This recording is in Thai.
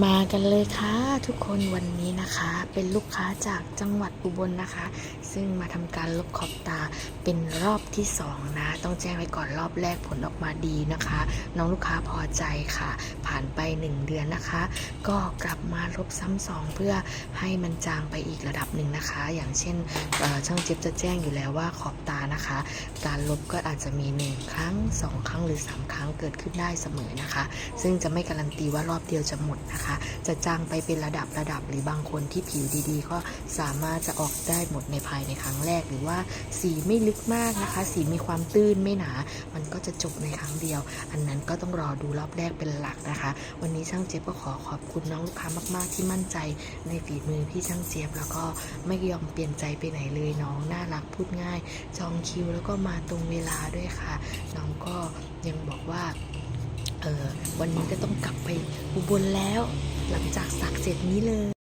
มากันเลยค่ะทุกคนวันนี้นะคะ เป็นลูกค้าจากจังหวัดอุบลนะคะ ซึ่งมาทำการลบขอบตาเป็นรอบที่สองนะต้องแจ้งไว้ก่อนรอบแรกผลออกมาดีนะคะ น้องลูกค้าพอใจค่ะ ผ่านไป 1 เดือนนะคะ ก็กลับมาลบซ้ำสองเพื่อให้มันจางไปอีกระดับหนึ่งนะคะ อย่างเช่นช่างเจ็บจะแจ้งอยู่แล้วว่าขอบตานะคะ การลบก็อาจจะมี 1 ครั้ง 2 ครั้งหรือ 3 ครั้งเกิดขึ้นได้เสมอนะคะ ซึ่งจะไม่การันตีว่ารอบเดียวจะหมดนะคะจะจางไปเป็นระดับระดับหรือบางคนที่ผิวดีๆ ก็สามารถจะออกได้หมดในภายในครั้งแรก หรือว่าสีไม่ลึกมากนะคะ สีมีความตื้นไม่หนา มันก็จะจบในครั้งเดียว อันนั้นก็ต้องรอดูรอบแรกเป็นหลักนะคะ วันนี้ช่างเจี๊ยบก็ขอขอบคุณน้องลูกค้ามาก ๆ ที่มั่นใจในฝีมือพี่ช่างเจี๊ยบแล้วก็ไม่ยอมเปลี่ยนใจไปไหนเลยน้องน่ารักพูดง่าย จองคิวแล้วก็มาตรงเวลาด้วยค่ะ น้องก็ยังบอกว่า วันนี้ก็ต้องกลับไปอุบลแล้ว หลังจากสักเสร็จนี้เลย